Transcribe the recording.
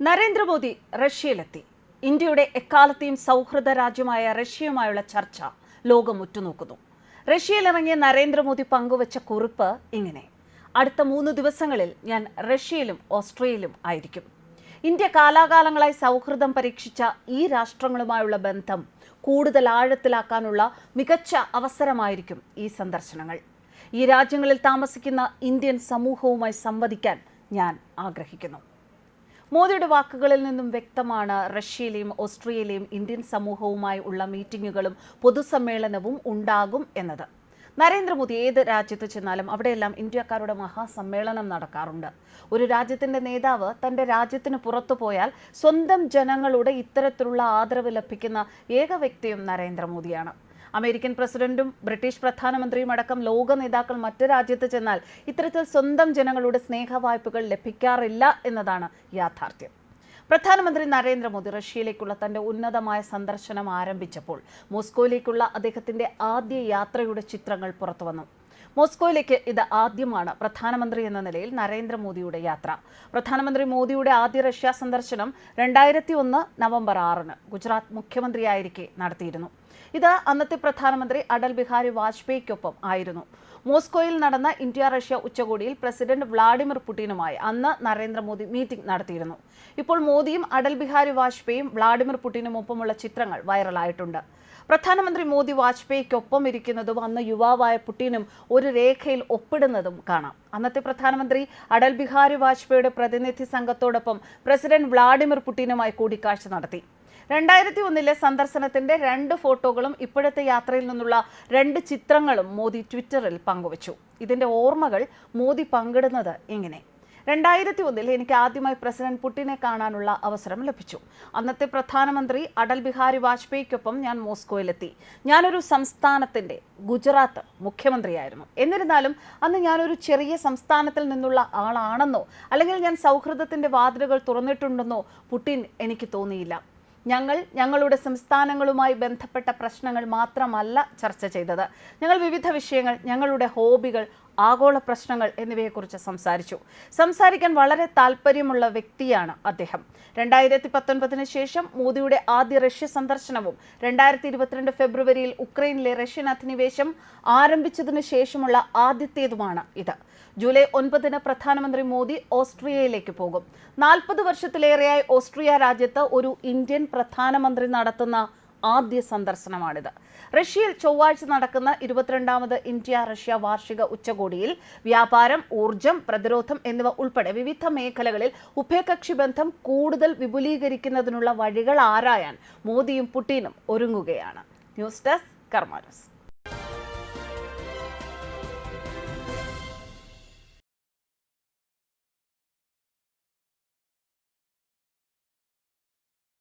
നരേന്ദ്രമോദി റഷ്യയിലെത്തി. ഇന്ത്യയുടെ എക്കാലത്തെയും സൗഹൃദ രാജ്യമായ റഷ്യയുമായുള്ള ചർച്ച ലോകം ഉറ്റുനോക്കുന്നു. റഷ്യയിലിറങ്ങിയ നരേന്ദ്രമോദി പങ്കുവച്ച കുറിപ്പ് ഇങ്ങനെ. അടുത്ത മൂന്ന് ദിവസങ്ങളിൽ ഞാൻ റഷ്യയിലും ഓസ്ട്രേലിയയിലും ആയിരിക്കും. ഇന്ത്യ കാലാകാലങ്ങളായി സൗഹൃദം പരീക്ഷിച്ച ഈ രാഷ്ട്രങ്ങളുമായുള്ള ബന്ധം കൂടുതൽ ആഴത്തിലാക്കാനുള്ള മികച്ച അവസരമായിരിക്കും ഈ സന്ദർശനങ്ങൾ. ഈ രാജ്യങ്ങളിൽ താമസിക്കുന്ന ഇന്ത്യൻ സമൂഹവുമായി സംവദിക്കാൻ ഞാൻ ആഗ്രഹിക്കുന്നു. മോദിയുടെ വാക്കുകളിൽ നിന്നും വ്യക്തമാണ് റഷ്യയിലെയും ഓസ്ട്രിയയിലെയും ഇന്ത്യൻ സമൂഹവുമായി ഉള്ള മീറ്റിങ്ങുകളും പൊതുസമ്മേളനവും ഉണ്ടാകും എന്നത്. നരേന്ദ്രമോദി ഏത് രാജ്യത്ത് ചെന്നാലും അവിടെയെല്ലാം ഇന്ത്യക്കാരുടെ മഹാസമ്മേളനം നടക്കാറുണ്ട്. ഒരു രാജ്യത്തിന്റെ നേതാവ് തന്റെ രാജ്യത്തിന് പുറത്തു പോയാൽ സ്വന്തം ജനങ്ങളുടെ ഇത്തരത്തിലുള്ള ആദരവ് ലഭിക്കുന്ന ഏക വ്യക്തിയും നരേന്ദ്രമോദിയാണ്. അമേരിക്കൻ പ്രസിഡന്റും ബ്രിട്ടീഷ് പ്രധാനമന്ത്രിയും അടക്കം ലോക നേതാക്കൾ മറ്റു രാജ്യത്ത് ചെന്നാൽ ഇത്തരത്തിൽ സ്വന്തം ജനങ്ങളുടെ സ്നേഹ വായ്പകൾ ലഭിക്കാറില്ല എന്നതാണ് യാഥാർത്ഥ്യം. പ്രധാനമന്ത്രി നരേന്ദ്രമോദി റഷ്യയിലേക്കുള്ള തന്റെ ഉന്നതമായ സന്ദർശനം ആരംഭിച്ചപ്പോൾ മോസ്കോയിലേക്കുള്ള അദ്ദേഹത്തിന്റെ ആദ്യ യാത്രയുടെ ചിത്രങ്ങൾ പുറത്തുവന്നു. മോസ്കോയിലേക്ക് ഇത് ആദ്യമാണ് പ്രധാനമന്ത്രി എന്ന നിലയിൽ നരേന്ദ്രമോദിയുടെ യാത്ര. പ്രധാനമന്ത്രി മോദിയുടെ ആദ്യ റഷ്യ സന്ദർശനം രണ്ടായിരത്തി ഒന്ന് നവംബർ ആറിന് ഗുജറാത്ത് മുഖ്യമന്ത്രിയായിരിക്കെ നടത്തിയിരുന്നു. ഇത് അന്നത്തെ പ്രധാനമന്ത്രി അടൽ ബിഹാരി വാജ്പേയിക്കൊപ്പം ആയിരുന്നു. മോസ്കോയിൽ നടന്ന ഇന്ത്യ റഷ്യ ഉച്ചകോടിയിൽ പ്രസിഡന്റ് വ്ളാഡിമിർ പുടിനുമായി അന്ന് നരേന്ദ്രമോദി മീറ്റിംഗ് നടത്തിയിരുന്നു. ഇപ്പോൾ മോദിയും അടൽ ബിഹാരി വാജ്പേയും വ്ളാഡിമിർ പുടിനുമൊപ്പമുള്ള ചിത്രങ്ങൾ വൈറലായിട്ടുണ്ട്. പ്രധാനമന്ത്രി മോദി വാജ്പേയിക്കൊപ്പം ഇരിക്കുന്നതും അന്ന് യുവാവായ പുടിനും ഒരു രേഖയിൽ ഒപ്പിടുന്നതും കാണാം. അന്നത്തെ പ്രധാനമന്ത്രി അടൽ ബിഹാരി വാജ്പേയിയുടെ പ്രതിനിധി സംഘത്തോടൊപ്പം പ്രസിഡന്റ് വ്ളാഡിമിർ പുടിനുമായി കൂടിക്കാഴ്ച നടത്തി. രണ്ടായിരത്തി ഒന്നിലെ സന്ദർശനത്തിന്റെ രണ്ട് ഫോട്ടോകളും ഇപ്പോഴത്തെ യാത്രയിൽ നിന്നുള്ള രണ്ട് ചിത്രങ്ങളും മോദി ട്വിറ്ററിൽ പങ്കുവച്ചു. ഇതിന്റെ ഓർമ്മകൾ മോദി പങ്കിടുന്നത് ഇങ്ങനെ രണ്ടായിരത്തി ഒന്നിൽ എനിക്ക് ആദ്യമായി പ്രസിഡന്റ് പുടിനെ കാണാനുള്ള അവസരം ലഭിച്ചു. അന്നത്തെ പ്രധാനമന്ത്രി അടൽ ബിഹാരി വാജ്പേയിക്കൊപ്പം ഞാൻ മോസ്കോയിലെത്തി. ഞാനൊരു സംസ്ഥാനത്തിന്റെ ഗുജറാത്ത് മുഖ്യമന്ത്രിയായിരുന്നു. എന്നിരുന്നാലും അന്ന് ഞാനൊരു ചെറിയ സംസ്ഥാനത്തിൽ നിന്നുള്ള ആളാണെന്നോ അല്ലെങ്കിൽ ഞാൻ സൗഹൃദത്തിന്റെ വാതിലുകൾ തുറന്നിട്ടുണ്ടെന്നോ പുടിൻ എനിക്ക് തോന്നിയില്ല. ഞങ്ങൾ ഞങ്ങളുടെ സംസ്ഥാനങ്ങളുമായി ബന്ധപ്പെട്ട പ്രശ്നങ്ങൾ മാത്രമല്ല ചർച്ച ചെയ്തത്. ഞങ്ങൾ വിവിധ വിഷയങ്ങൾ ഞങ്ങളുടെ ഹോബികൾ ആഗോള പ്രശ്നങ്ങൾ എന്നിവയെക്കുറിച്ച് സംസാരിച്ചു. സംസാരിക്കാൻ വളരെ താല്പര്യമുള്ള വ്യക്തിയാണ് അദ്ദേഹം. രണ്ടായിരത്തി പത്തൊൻപതിന് ശേഷം മോദിയുടെ ആദ്യ റഷ്യ സന്ദർശനവും രണ്ടായിരത്തി ഇരുപത്തിരണ്ട് ഫെബ്രുവരിയിൽ ഉക്രൈനിലെ റഷ്യൻ അധിനിവേശം ആരംഭിച്ചതിനു ശേഷമുള്ള ആദ്യത്തേതുമാണ് ഇത്. ജൂലൈ ഒൻപതിന് പ്രധാനമന്ത്രി മോദി ഓസ്ട്രിയയിലേക്ക് പോകും. നാൽപ്പത് വർഷത്തിലേറെയായി ഓസ്ട്രിയ രാജ്യത്ത് ഒരു ഇന്ത്യൻ പ്രധാനമന്ത്രി നടത്തുന്ന ആദ്യ സന്ദർശനമാണിത്. റഷ്യയിൽ ചൊവ്വാഴ്ച നടക്കുന്ന ഇരുപത്തിരണ്ടാമത് ഇന്ത്യ റഷ്യ വാർഷിക ഉച്ചകോടിയിൽ വ്യാപാരം ഊർജം പ്രതിരോധം എന്നിവ ഉൾപ്പെടെ വിവിധ മേഖലകളിൽ ഉഭയകക്ഷി ബന്ധം കൂടുതൽ വിപുലീകരിക്കുന്നതിനുള്ള വഴികൾ ആരായാൻ മോദിയും പുടിനും ഒരുങ്ങുകയാണ്. News desk കർമാനസ്